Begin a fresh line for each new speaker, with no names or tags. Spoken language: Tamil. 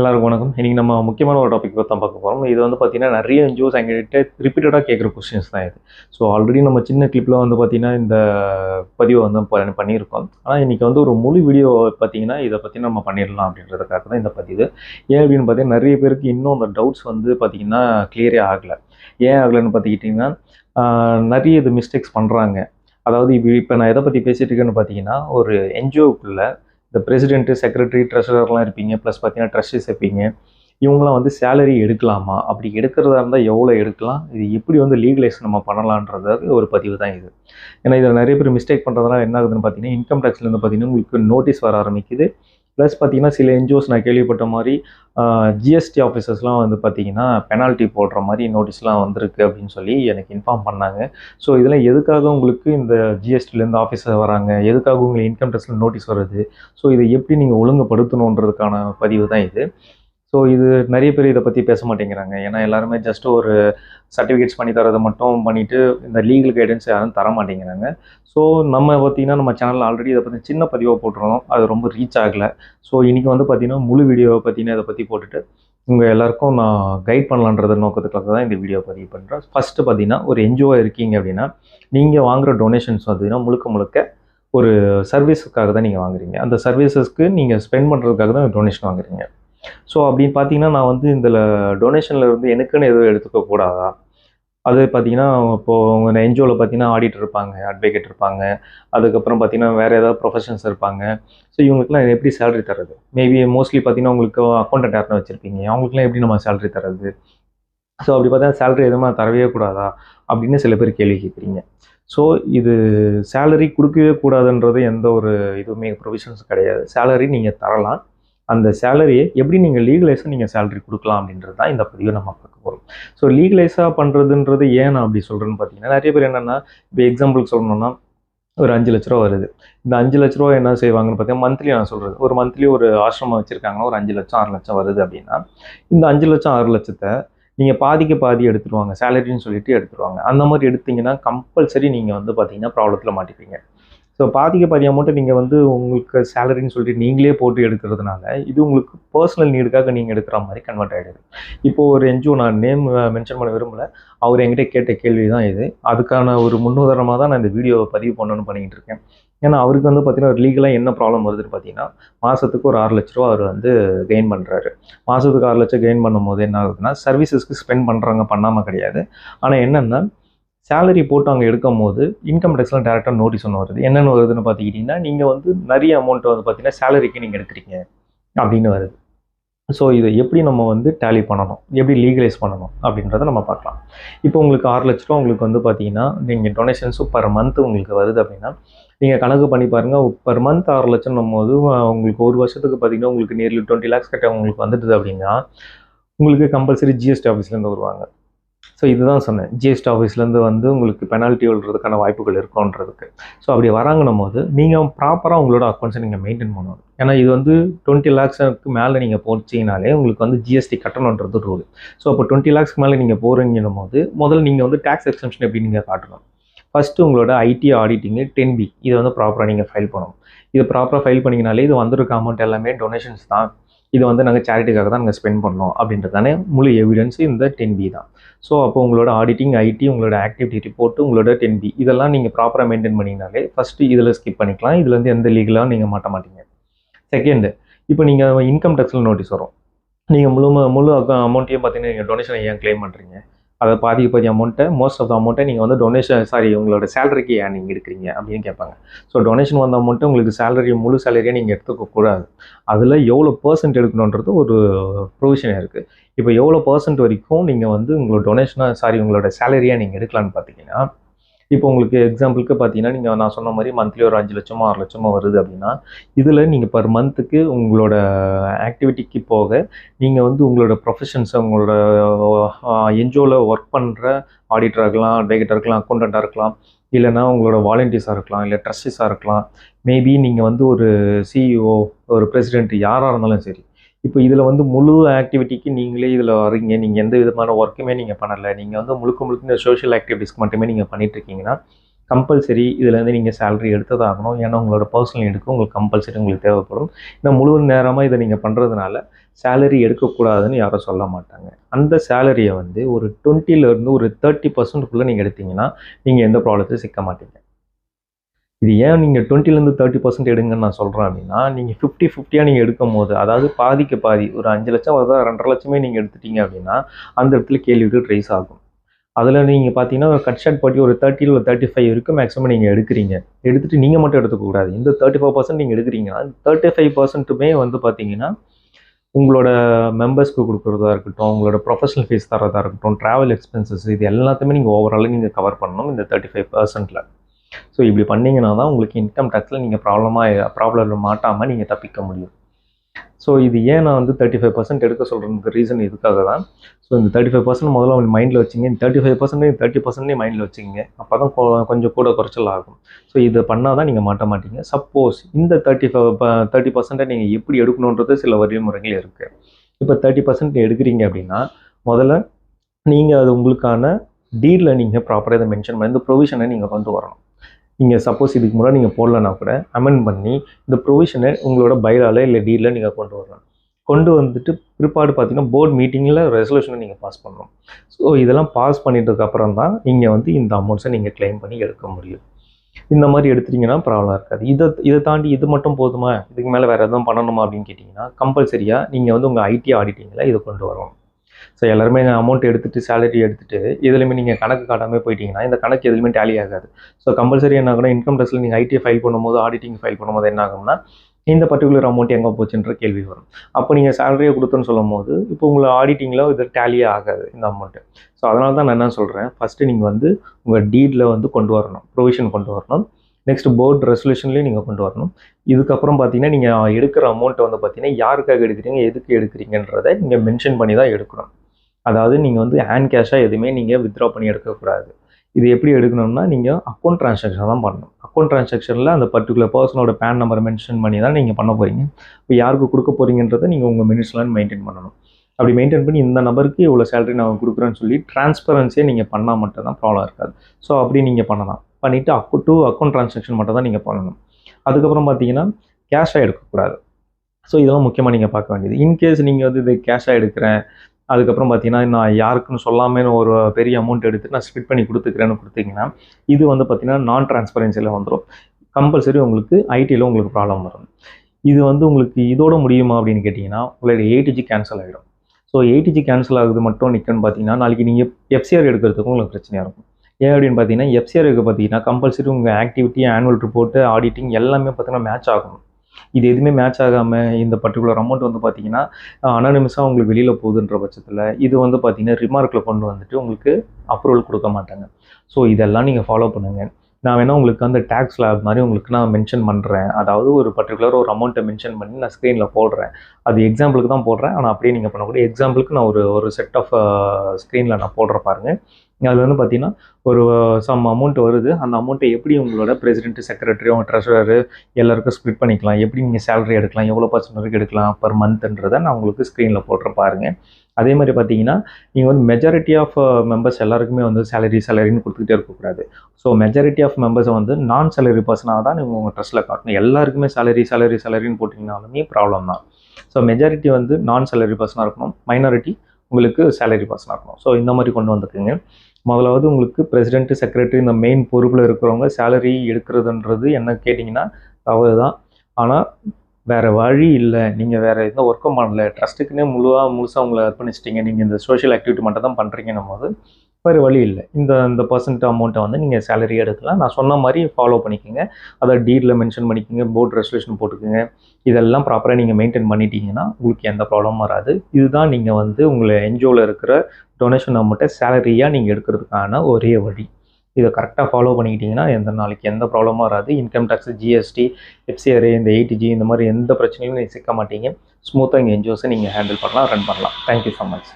எல்லாருக்கும் வணக்கம். இன்றைக்கி நம்ம முக்கியமான ஒரு டாபிக் பற்றி தான் பார்க்க போகிறோம் இது வந்து பார்த்தீங்கன்னா நிறைய என்ஜிஓஸ் எங்ககிட்ட ரிப்பீட்டடாக கேட்குற கொஸ்டின்ஸ் தான் இது. ஸோ ஆல்ரெடி நம்ம சின்ன கிளிப்பில் வந்து பார்த்தீங்கன்னா இந்த பதிவை வந்து பண்ணியிருக்கோம். ஆனால் இன்றைக்கி வந்து ஒரு முழு வீடியோ பார்த்தீங்கன்னா இதை பற்றி நம்ம பண்ணிடலாம் அப்படின்றதுக்காக தான் இந்த பதிவு. ஏன் அப்படின்னு பார்த்தீங்கன்னா நிறைய பேருக்கு இன்னும் அந்த டவுட்ஸ் வந்து பார்த்தீங்கன்னா கிளியரே ஆகலை. ஏன் ஆகலைன்னு பார்த்துக்கிட்டிங்கன்னா நிறைய இது மிஸ்டேக்ஸ் பண்ணுறாங்க அதாவது இப்போ இப்போ நான் எதை பற்றி பேசிகிட்டு இருக்கேன்னு பார்த்தீங்கன்னா ஒரு என்ஜிஓக்குள்ளே இந்த பிரசிடென்ட்டு செக்ரட்டரி ட்ரெஷரர்லாம் இருப்பீங்க ப்ளஸ் பார்த்தீங்கன்னா ட்ரஸ்டிஸ் இருப்பீங்க. இவங்களாம் வந்து சேலரி எடுக்கலாமா? அப்படி எடுக்கிறதா இருந்தால் எவ்வளோ எடுக்கலாம்? இது எப்படி வந்து லீகலைஸ் நம்ம பண்ணலான்றது ஒரு பதிவு தான் இது. ஏன்னா இதில் நிறைய பேர் மிஸ்டேக் பண்ணுறதுனால என்ன ஆகுதுன்னு பார்த்தீங்கன்னா இன்கம் டேக்ஸ்லேருந்து பார்த்தீங்கன்னா உங்களுக்கு நோட்டீஸ் வர ஆரம்பிக்குது. ப்ளஸ் பார்த்தீங்கன்னா சில என்ஜிஓஸ் நான் கேள்விப்பட்ட மாதிரி ஜிஎஸ்டி ஆஃபீஸர்ஸ்லாம் வந்து பார்த்தீங்கன்னா பெனால்ட்டி போடுற மாதிரி நோட்டீஸ்லாம் வந்திருக்கு அப்படின்னு சொல்லி எனக்கு இன்ஃபார்ம் பண்ணாங்க. ஸோ இதெல்லாம் எதுக்காக உங்களுக்கு இந்த ஜிஎஸ்டிலேருந்து ஆஃபீஸர் வராங்க? எதுக்காக உங்களுக்கு இன்கம் டேக்ஸில் நோட்டீஸ் வருது? ஸோ இதை எப்படி நீங்கள் ஒழுங்குபடுத்தணுன்றதுக்கான பதிவு தான் இது. ஸோ இது நிறைய பேர் இதை பற்றி பேச மாட்டேங்கிறாங்க. ஏன்னா எல்லாருமே ஜஸ்ட் ஒரு சர்டிஃபிகேட்ஸ் பண்ணி தரதை மட்டும் பண்ணிவிட்டு இந்த லீகல் கைடன்ஸ் யாரும் தர மாட்டேங்கிறாங்க. ஸோ நம்ம பார்த்தீங்கன்னா நம்ம சேனலில் ஆல்ரெடி இதை பற்றி சின்ன பதிவாக போட்டிருந்தோம். அது ரொம்ப ரீச் ஆகலை. ஸோ இன்றைக்கி வந்து பார்த்திங்கன்னா முழு வீடியோவை பார்த்தீங்கன்னா இதை பற்றி போட்டுட்டு உங்கள் எல்லாருக்கும் நான் கைட் பண்ணலான்றத நோக்கத்துக்காக தான் இந்த வீடியோ பதிவு பண்ணுறேன் ஃபஸ்ட்டு பார்த்தீங்கன்னா ஒரு என்ஜிஓ இருக்கீங்க அப்படின்னா நீங்கள் வாங்குற டொனேஷன்ஸ் பார்த்தீங்கன்னா முழுக்க முழுக்க ஒரு சர்வீஸுக்காக தான் நீங்கள் வாங்குறீங்க. அந்த சர்வீசஸ்க்கு நீங்கள் ஸ்பெண்ட் பண்ணுறதுக்காக தான் டொனேஷன் வாங்குறீங்க. ஸோ அப்படின்னு பார்த்தீங்கன்னா நான் வந்து இதில் டொனேஷனில் இருந்து எனக்குன்னு எதுவும் எடுத்துக்க கூடாதா? அது பார்த்தீங்கன்னா இப்போது உங்கள் என்ஜிஓவில் பார்த்தீங்கன்னா ஆடிட்டர் இருப்பாங்க அட்வொகேட் இருப்பாங்க. அதுக்கப்புறம் பார்த்தீங்கன்னா வேறு ஏதாவது ப்ரொஃபஷன்ஸ் இருப்பாங்க. ஸோ இவங்களுக்குலாம் எப்படி சேலரி தர்றது? மேபி மோஸ்ட்லி பார்த்தீங்கன்னா உங்களுக்கு அக்கௌண்டன்ட் யாருன்னு வச்சுருப்பீங்க. அவங்களுக்குலாம் எப்படி நம்ம சேலரி தர்றது? ஸோ அப்படி பார்த்தா சேலரி எதுவுமே தரவே கூடாதா? அப்படின்னு சில பேர் கேள்வி கேட்குறீங்க ஸோ இது சேலரி கொடுக்கவே கூடாதுன்றது எந்த ஒரு இதுவுமே ப்ரொவிஷன்ஸ் கிடையாது. சேலரி நீங்கள் தரலாம். அந்த சேலரியை எப்படி நீங்கள் லீகலைஸாக நீங்கள் சேலரி கொடுக்கலாம் அப்படின்றது தான் இந்த பதிவை நம்ம பார்க்க போகிறோம் ஸோ லீகலைஸாக பண்ணுறதுன்றது ஏன் நான் அப்படி சொல்கிறேன்னு பார்த்தீங்கன்னா நிறைய பேர் என்னென்னா இப்போ எக்ஸாம்பிளுக்கு சொல்லணும்னா ஒரு அஞ்சு லட்ச ரூபா வருது. இந்த அஞ்சு லட்ச ரூபா என்ன செய்வாங்கன்னு பார்த்தீங்கன்னா மந்த்லி நான் சொல்கிறது ஒரு மந்த்லி ஒரு ஆசிரமம் வச்சுருக்காங்கன்னா ஒரு அஞ்சு லட்சம் ஆறு லட்சம் வருது அப்படின்னா இந்த அஞ்சு லட்சம் ஆறு லட்சத்தை நீங்கள் பாதிக்கு பாதி எடுத்துருவாங்க. சேலரின்னு சொல்லிட்டு எடுத்துருவாங்க. அந்த மாதிரி எடுத்தீங்கன்னா கம்பல்சரி நீங்கள் வந்து பார்த்தீங்கன்னா ப்ராப்ளத்தில் மாட்டிப்பீங்க. ஸோ பாதிக்கு பாதி அமௌண்ட்டை நீங்கள் வந்து உங்களுக்கு சேலரின்னு சொல்லிட்டு நீங்களே போட்டு எடுக்கிறதுனால இது உங்களுக்கு பர்சனல் நீடுக்காக நீங்கள் எடுக்கிற மாதிரி கன்வெர்ட் ஆகிடுது இப்போது ஒரு என்ஜிஓ நான் நேம் மென்ஷன் பண்ண விரும்பலை. அவர் என்கிட்ட கேட்ட கேள்வி தான் இது. அதுக்கான ஒரு முன்னுதாரணமாக தான் நான் இந்த வீடியோவை பதிவு பண்ணணும்னு பண்ணிக்கிட்டு இருக்கேன். ஏன்னா அவருக்கு வந்து பார்த்தீங்கன்னா ஒரு லீகலாக என்ன ப்ராப்ளம் வருதுன்னு பார்த்தீங்கன்னா மாதத்துக்கு ஒரு ஆறு லட்ச ரூபா அவர் வந்து கெயின் பண்ணுறாரு மாதத்துக்கு ஆறு லட்சம் கெயின் பண்ணும்போது என்ன ஆகுதுன்னா சர்வீசஸ்க்கு ஸ்பெண்ட் பண்ணுறாங்க பண்ணாமல் கிடையாது. ஆனால் என்னென்னா சேலரி போட்டு அங்கே எடுக்கும் போது இன்கம் டேக்ஸ்லாம் டேரெக்டாக நோட்டீஸ் ஒன்று வருது. என்னென்னு வருதுன்னு பார்த்துக்கிட்டிங்கன்னா நீங்கள் வந்து நிறைய அமௌண்ட்டை வந்து பார்த்தீங்கன்னா சேலரிக்கு நீங்கள் எடுக்கிறீங்க அப்படின்னு வருது. ஸோ இதை எப்படி நம்ம வந்து டேலி பண்ணணும்? எப்படி லீகலைஸ் பண்ணணும்? அப்படின்றத நம்ம பார்க்கலாம். இப்போ உங்களுக்கு ஆறு லட்ச ரூபா உங்களுக்கு வந்து பார்த்தீங்கன்னா நீங்கள் டொனேஷன்ஸும் பர் மந்த் உங்களுக்கு வருது அப்படின்னா நீங்கள் கணக்கு பண்ணி பாருங்கள் பர் மந்த் ஆறு லட்சம் போது உங்களுக்கு ஒரு வருஷத்துக்கு பார்த்தீங்கன்னா உங்களுக்கு நியர்லி டுவெண்ட்டி லேக்ஸ் கட்ட உங்களுக்கு வந்துடுது அப்படின்னா உங்களுக்கு கம்பல்சரி ஜிஎஸ்டி ஆஃபீஸ்லேருந்து வருவாங்க. ஸோ இதுதான் சொன்னேன். ஜிஎஸ்டி ஆஃபீஸ்லேருந்து வந்து உங்களுக்கு பெனால்ட்டி விழுறதுக்கான வாய்ப்புகள் இருக்குன்றதுக்கு ஸோ அப்படி வராங்கன்னும் போது நீங்கள் ப்ராப்பராக உங்களோட அக்கௌண்ட்ஸை நீங்கள் மெயின்டைன் பண்ணணும். ஏன்னா இது வந்து டுவெண்ட்டி லேக்ஸுக்கு மேலே நீங்கள் போச்சிங்கனாலே உங்களுக்கு வந்து ஜிஎஸ்டி கட்டணுன்றது ரூல் ஸோ அப்போ டுவெண்ட்டி லேக்ஸ்க்கு மேலே நீங்கள் போகிறீங்கன்னும் போது முதல்ல நீங்கள் வந்து டேக்ஸ் எக்ஸம்ஷன் எப்படி நீங்கள் காட்டணும்? ஃபஸ்ட்டு உங்களோட ஐடி ஆடிட்டிங்கு டென் பி இதை வந்து ப்ராப்பராக நீங்கள் ஃபைல் பண்ணணும். இது ப்ராப்பராக ஃபைல் பண்ணிங்கனாலே இது வந்திருக்க அமௌண்ட் எல்லாமே டொனேஷன்ஸ் தான். இது வந்து நாங்கள் சேரிட்டிக்காக தான் நாங்கள் ஸ்பெண்ட் பண்ணோம் அப்படின்றதானே முழு எவிடன்ஸ் இந்த டென் பி தான். ஸோ அப்போ உங்களோட ஆடிட்டிங் ஐடி உங்களோட ஆக்டிவிட்டி ரிப்போர்ட்டு உங்களோட டென் பி இதெல்லாம் நீங்கள் ப்ராப்பராக மெயின்டைன் பண்ணிங்கனாலே ஃபஸ்ட்டு இதில் ஸ்கிப் பண்ணிக்கலாம். இதில் வந்து எந்த லீகலாக நீங்கள் மாட்ட மாட்டீங்க. செகண்டு இப்போ நீங்கள் இன்கம் டேக்ஸில் நோட்டீஸ் வரும். நீங்கள் முழு முழு அமௌண்ட்டையும் பார்த்தீங்கன்னா நீங்கள் டொனேஷனை ஏன் க்ளைம் பண்ணுறீங்க அதை பாதிக்கு பாதி அமௌண்ட்டை மோஸ்ட் ஆஃப் த அமௌண்ட்டை நீங்கள் வந்து டொனேஷன் சாரி உங்களோட சேலரிக்கு ஏன் நீங்கள் எடுக்கிறீங்க அப்படின்னு கேட்பாங்க. ஸோ டொனேஷன் வந்த அமௌண்ட்டு உங்களுக்கு சேலரி முழு சேலரியாக நீங்கள் எடுத்துக்க கூடாது. அதில் எவ்வளோ பர்சன்ட் எடுக்கணுன்றது ஒரு ப்ரொவிஷன் இருக்குது இப்போ எவ்வளோ பர்சன்ட் வரைக்கும் நீங்கள் வந்து உங்களோட டொனேஷனாக சாரி உங்களோட சேலரியாக நீங்கள் எடுக்கலான்னு பார்த்தீங்கன்னா இப்போ உங்களுக்கு எக்ஸாம்பிளுக்கு பார்த்தீங்கன்னா நீங்கள் நான் சொன்ன மாதிரி மந்த்லி ஒரு அஞ்சு லட்சமோ ஆறு லட்சமோ வருது அப்படின்னா இதில் நீங்கள் பர் மந்த்துக்கு உங்களோட ஆக்டிவிட்டிக்கு போக நீங்கள் வந்து உங்களோட ப்ரொஃபஷன்ஸை உங்களோட என்ஜிஓவில் ஒர்க் பண்ணுற ஆடிட்டராக இருக்கலாம் அட்வொகேட்டாக இருக்கலாம் அக்கௌண்டண்ட்டாக இருக்கலாம் இல்லைன்னா உங்களோட வாலண்டியர்ஸாக இருக்கலாம் இல்லை ட்ரஸ்டிஸாக இருக்கலாம். மேபி நீங்கள் வந்து ஒரு சிஇஓ ஒரு பிரசிடென்ட் யாராக இருந்தாலும் சரி இப்போ இதில் வந்து முழு ஆக்டிவிட்டிக்கு நீங்களே இதில் வரீங்க நீங்கள் எந்த விதமான ஒர்க்குமே நீங்கள் பண்ணலை. நீங்கள் வந்து முழுக்க முழுக்க இந்த சோஷியல் ஆக்டிவிட்டிஸ்க்கு மட்டுமே நீங்கள் பண்ணிட்டு இருக்கீங்கன்னா கம்பல்சரி இதுலேருந்து நீங்கள் சேலரி எடுத்ததாகணும். ஏன்னா உங்களோட பர்சனல் எடுக்க உங்களுக்கு கம்பல்சரி உங்களுக்கு தேவைப்படும். இந்த முழு நேரமாக இதை நீங்கள் பண்ணுறதுனால சேலரி எடுக்கக்கூடாதுன்னு யாரும் சொல்ல மாட்டாங்க. அந்த சேலரியை வந்து ஒரு டுவெண்ட்டிலேருந்து ஒரு தேர்ட்டி பர்சன்ட்குள்ளே நீங்கள் எடுத்தீங்கன்னா நீங்கள் எந்த ப்ராப்ளத்தையும் சிக்க மாட்டீங்க. இது ஏன் நீங்கள் டுவெண்ட்டிலேருந்து தேர்ட்டி பர்சன்ட் எடுங்கன்னு நான் சொல்கிறேன் அப்படின்னா நீங்கள் ஃபிஃப்டி ஃபிஃப்டியாக நீங்கள் எடுக்கும் போது அதாவது பாதிக்கு பாதி ஒரு அஞ்சு லட்சம் வருதா ரெண்டரை லட்சமே நீங்கள் எடுத்துட்டீங்க அப்படின்னா அந்த இடத்துல கேள்விக்கு ட்ரைஸ் ஆகும். அதில் நீங்கள் பார்த்தீங்கன்னா கட் ஷாட் பாட்டி ஒரு தேர்ட்டியில் ஒரு தேர்ட்டி ஃபைவ் வரைக்கும் மேக்ஸிமம் நீங்கள் எடுக்கிறீங்க. எடுத்துகிட்டு நீங்கள் மட்டும் எடுத்துக்கக்கூடாது. இந்த தேர்ட்டி ஃபைவ் பர்சன்ட் நீங்கள் எடுக்கிறீங்கன்னா தேர்ட்டி ஃபைவ் பர்சன்ட்டுமே வந்து பார்த்தீங்கன்னா உங்களோட மெம்பர்ஸ்க்கு கொடுக்குறதா இருக்கட்டும் உங்களோட ப்ரொஃபஷனல் ஃபீஸ் தரதா இருக்கட்டும் ட்ராவல் எக்ஸ்பென்சஸ் இது எல்லாத்தையுமே நீங்கள் ஓவராலாக நீங்கள் கவர் பண்ணணும் இந்த தேர்ட்டி ஃபைவ் பர்சன்ட்டில் ஸோ இப்படி பண்ணீங்கன்னா தான் உங்களுக்கு இன்கம் டேக்ஸில் நீங்கள் ப்ராப்ளமாக ப்ராப்ளம் மாட்டாமல் நீங்கள் தப்பிக்க முடியும். ஸோ இது ஏன் நான் வந்து தேர்ட்டி ஃபைவ் பர்சன்ட் எடுக்க சொல்கிறதுக்கு ரீசன் இதுக்காக தான் ஸோ இந்த தேர்ட்டி ஃபைவ் பர்சன்ட் முதல்ல அவங்க மைண்டில் வச்சிங்க. தேர்ட்டி ஃபைவ் பர்சன்ட் தேர்ட்டி பர்சன்டே மைண்டில் வச்சுங்க அப்போ தான் கொஞ்சம் கூட குறைச்சல் ஆகும். ஸோ இதை பண்ணால் தான் நீங்கள் மாட்ட மாட்டீங்க. சப்போஸ் இந்த தேர்ட்டி ஃபைவ் தேர்ட்டி பர்சன்ட்டை நீங்கள் எப்படி எடுக்கணுன்றது சில வழிமுறைகள் இருக்குது இப்போ தேர்ட்டி பர்சன்ட் எடுக்கிறீங்க அப்படின்னா முதல்ல நீங்கள் அது உங்களுக்கான டீலில் நீங்கள் ப்ராப்பராக இதை மென்ஷன் பண்ணி இந்த ப்ரொவிஷனை நீங்கள் கொண்டு வரணும். நீங்கள் சப்போஸ் இதுக்கு முன்னாடி நீங்கள் போடலன்னா கூட அமெண்ட் பண்ணி இந்த ப்ரொவிஷனை உங்களோட பைலால இல்லை டீலில் நீங்கள் கொண்டு வரணும் கொண்டு வந்துட்டு பிற்பாடு பார்த்தீங்கன்னா போர்டு மீட்டிங்கில் ரெசல்யூஷனை நீங்கள் பாஸ் பண்ணணும். ஸோ இதெல்லாம் பாஸ் பண்ணிட்டதுக்கப்புறம் தான் இங்கே வந்து இந்த அமௌண்ட்ஸை நீங்கள் கிளைம் பண்ணி எடுக்க முடியும். இந்த மாதிரி எடுத்துட்டிங்கன்னா ப்ராப்ளம் இருக்காது. இதை இதை தாண்டி இது மட்டும் போதுமா? இதுக்கு மேலே வேறு எதுவும் பண்ணணுமா அப்படின்னு கேட்டிங்கன்னா கம்பல்சரியாக நீங்கள் வந்து உங்கள் ஐடி ஆடிட்டிங்கில் இதை கொண்டு வரணும். ஸோ எல்லாருமே அமௌண்ட் எடுத்துகிட்டு சேலரி எடுத்துகிட்டு இதுலையுமே நீங்கள் கணக்கு காட்டாமல் போயிட்டீங்கன்னா இந்த கணக்கு எதுலையுமே டேலி ஆகாது. ஸோ கம்பல்சரி என்ன ஆகும்னா இன்கம் டேக்ஸில் நீங்கள் ஐடி ஃபைல் பண்ணும்போது ஆடிட்டிங் ஃபைல் பண்ணும்போது என்ன ஆகும்னா இந்த பர்டிகுலர் அமௌண்ட் எங்கே போச்சுன்ற கேள்வி வரும். அப்போ நீங்கள் சேலரியை கொடுத்தோன்னு சொல்லும் போது இப்போ உங்களை ஆடிட்டிங்கில் இது டேலியே ஆகாது இந்த அமௌண்ட்டு ஸோ அதனால தான் நான் என்ன சொல்கிறேன் ஃபஸ்ட்டு நீங்கள் வந்து உங்கள் டீடில் வந்து கொண்டு வரணும். ப்ரொவிஷன் கொண்டு வரணும். நெக்ஸ்ட் போர்டு ரெசல்யூஷன்லேயும் நீங்கள் கொண்டு வரணும். இதுக்கப்புறம் பார்த்தீங்கன்னா நீங்கள் எடுக்கிற அமௌண்ட்டை வந்து பார்த்தீங்கன்னா யாருக்காக எடுக்கிறீங்க எதுக்கு எடுக்கிறீங்கன்றதை நீங்கள் மென்ஷன் பண்ணி தான் எடுக்கணும். அதாவது நீங்கள் வந்து ஹேண்ட் கேஷாக எதுவுமே நீங்கள் வித்ட்ரா பண்ணி எடுக்கக்கூடாது. இது எப்படி எடுக்கணும்னா நீங்கள் அக்கௌண்ட் ட்ரான்சாக்ஷன் தான் பண்ணணும். அக்கௌண்ட் ட்ரான்சாக்ஷனில் அந்த பர்டிகுலர் பர்சனோட பேன் நம்பர் மென்ஷன் பண்ணி தான் நீங்கள் பண்ண போகிறீங்க இப்போ யாருக்கு கொடுக்க போகிறீங்கன்றதை நீங்கள் உங்கள் மினிட்ஸ்லாம் மெயின்டைன் பண்ணணும். அப்படி மெயின்டைன் பண்ணி இந்த நம்பருக்கு இவ்வளோ சேலரி நான் கொடுக்குறேன்னு சொல்லி டிரான்ஸ்பரன்சியை நீங்கள் பண்ணால் மட்டும் தான் ப்ராப்ளம் இருக்காது. ஸோ அப்படி நீங்கள் பண்ணலாம். பண்ணிவிட்டு அக்கௌ டூ அக்கௌண்ட் ட்ரான்சாக்ஷன் மட்டும் தான் நீங்கள் பண்ணணும். அதுக்கப்புறம் பார்த்தீங்கன்னா கேஷாக எடுக்கக்கூடாது. ஸோ இதெல்லாம் முக்கியமாக நீங்கள் பார்க்க வேண்டியது. இன்கேஸ் நீங்கள் வந்து இது கேஷாக எடுக்கிறேன் அதுக்கப்புறம் பார்த்தீங்கன்னா நான் யாருக்குன்னு சொல்லாமல் ஒரு பெரிய அமௌண்ட் எடுத்து நான் ஸ்பிட் பண்ணி கொடுத்துக்கிறேன்னு கொடுத்தீங்கன்னா இது வந்து பார்த்தீங்கன்னா நான் டிரான்ஸ்பரன்சியில் வந்துடும் கம்பல்சரி உங்களுக்கு ஐடியில் உங்களுக்கு ப்ராப்ளம் வரும். இது வந்து உங்களுக்கு இதோட முடியுமா அப்படின்னு கேட்டிங்கன்னா உங்களுடைய ஏடிஜி கேன்சல் ஆகிடும் ஸோ ஏடிஜி கேன்சல் ஆகுது மட்டும் நிற்கன்னு பார்த்தீங்கன்னா நாளைக்கு நீங்கள் எஃப்சிஆர் எடுக்கிறதுக்கும் உங்களுக்கு பிரச்சனையாக இருக்கும். ஏன் அப்படின்னு பார்த்தீங்கன்னா எஃப்சிஆருக்கு பார்த்தீங்கன்னா கம்பல்சரி உங்கள் ஆக்டிவிட்டி ஆனுவல் ரிப்போர்ட்டு ஆடிட்டிங் எல்லாமே பார்த்தீங்கன்னா மேட்ச் ஆகணும் இது எதுவுமே மேட்ச் ஆகாமல் இந்த பர்டிகுலர் அமௌண்ட் வந்து பார்த்தீங்கன்னா அனானிமஸாக உங்களுக்கு வெளியில் போகுதுன்ற பட்சத்தில் இது வந்து பார்த்தீங்கன்னா ரிமார்க்கில் கொண்டு வந்துட்டு உங்களுக்கு அப்ரூவல் கொடுக்க மாட்டாங்க. ஸோ இதெல்லாம் நீங்கள் ஃபாலோ பண்ணுங்கள் நான் வேணால் உங்களுக்கு அந்த டேக்ஸ் லேப் மாதிரி உங்களுக்கு நான் மென்ஷன் பண்ணுறேன் அதாவது ஒரு பர்டிகுலர் ஒரு அமௌண்ட்டை மென்ஷன் பண்ணி நான் ஸ்க்ரீனில் போடுறேன். அது எக்ஸாம்பிளுக்கு தான் போடுறேன். ஆனால் அப்படியே நீங்கள் பண்ணக்கூடிய எக்ஸாம்பிளுக்கு நான் ஒரு ஒரு செட் ஆஃப் ஸ்க்ரீனில் நான் போடுற பாருங்கள் அதில் வந்து பார்த்தீங்கன்னா ஒரு சம் அமௌண்ட் வருது. அந்த அமௌண்ட்டை எப்படி உங்களோட பிரசிடென்ட் செக்ரட்டரி உங்கள் ட்ரெஷரரு எல்லாருக்கும் ஸ்ப்ளிட் பண்ணிக்கலாம்? எப்படி நீங்கள் சேலரி எடுக்கலாம்? எவ்வளோ பர்சன்ட் வரைக்கும் எடுக்கலாம் பர் மந்த்ன்றதை நான் உங்களுக்கு ஸ்க்ரீனில் போடுற பாருங்கள் அதே மாதிரி பார்த்தீங்கன்னா நீங்கள் வந்து மெஜாரிட்டி ஆஃப் மெம்பர்ஸ் எல்லாருக்குமே வந்து சேலரி சேலரின்னு கொடுத்துக்கிட்டே இருக்கக்கூடாது. ஸோ மெஜாரிட்டி ஆஃப் மெம்பர்ஸை வந்து நான் சேலரி பர்சனாக தான் நீங்கள் உங்கள் ட்ரெஸ்ட்டில் காட்டணும். எல்லாருக்குமே சேலரி சேலரி சேலரின்னு போட்டிங்கனாலுமே ப்ராப்ளம் தான். ஸோ மெஜாரிட்டி வந்து நான் சேலரி பர்சனாக இருக்கணும். மைனாரிட்டி உங்களுக்கு சேலரி பர்சனாக இருக்கணும். ஸோ இந்த மாதிரி கொண்டு வந்துக்குங்க. முதலாவது உங்களுக்கு பிரசிடென்ட்டு செக்ரட்டரி இந்த மெயின் பொறுப்பில் இருக்கிறவங்க சேலரி எடுக்கிறதுன்றது என்ன கேட்டிங்கன்னா தவறு தான் ஆனால் வேறு வழி இல்லை. நீங்கள் வேறு எந்த ஒர்க்கும் பண்ணல. ட்ரஸ்ட்டுக்குன்னே முழுவாக முழுசாக உங்களை அர்ப்பணிச்சிட்டிங்க நீங்கள் இந்த சோஷியல் ஆக்டிவிட்டி மட்டும் தான் பண்ணுறீங்கன்னும் போது வேறு வழி இல்லை. இந்த இந்த பர்சன்ட் அமௌண்ட்டை வந்து நீங்கள் சேலரி எடுக்கலாம். நான் சொன்ன மாதிரி ஃபாலோ பண்ணிக்கோங்க. அதை டீடில் மென்ஷன் பண்ணிக்கோங்க. போர்டு ரெசல்யூஷன் போட்டுக்கோங்க. இதெல்லாம் ப்ராப்பராக நீங்கள் மெயின்டைன் பண்ணிட்டீங்கன்னா உங்களுக்கு எந்த ப்ராப்ளமும் வராது. இதுதான் நீங்கள் வந்து உங்களை என்ஜிஓவில் இருக்கிற டொனேஷன் அமௌண்ட்டை சேலரியாக நீங்கள் எடுக்கிறதுக்கான ஒரே வழி. இதை கரெக்டாக ஃபாலோ பண்ணிக்கிட்டிங்கன்னா எந்த நாளைக்கு எந்த ப்ராப்ளமும் வராது. இன்கம் டேக்ஸ் ஜிஎஸ்டி எஃப்சிஆர்ஏ இந்த எயிட்டிஜி இந்த மாதிரி எந்த பிரச்சனையும் நீங்கள் சிக்க மாட்டீங்க. ஸ்மூத்தாக இங்கே என்ஜிஓஸை நீங்கள் ஹேண்டில் பண்ணலாம் ரன் பண்ணலாம். Thank you so much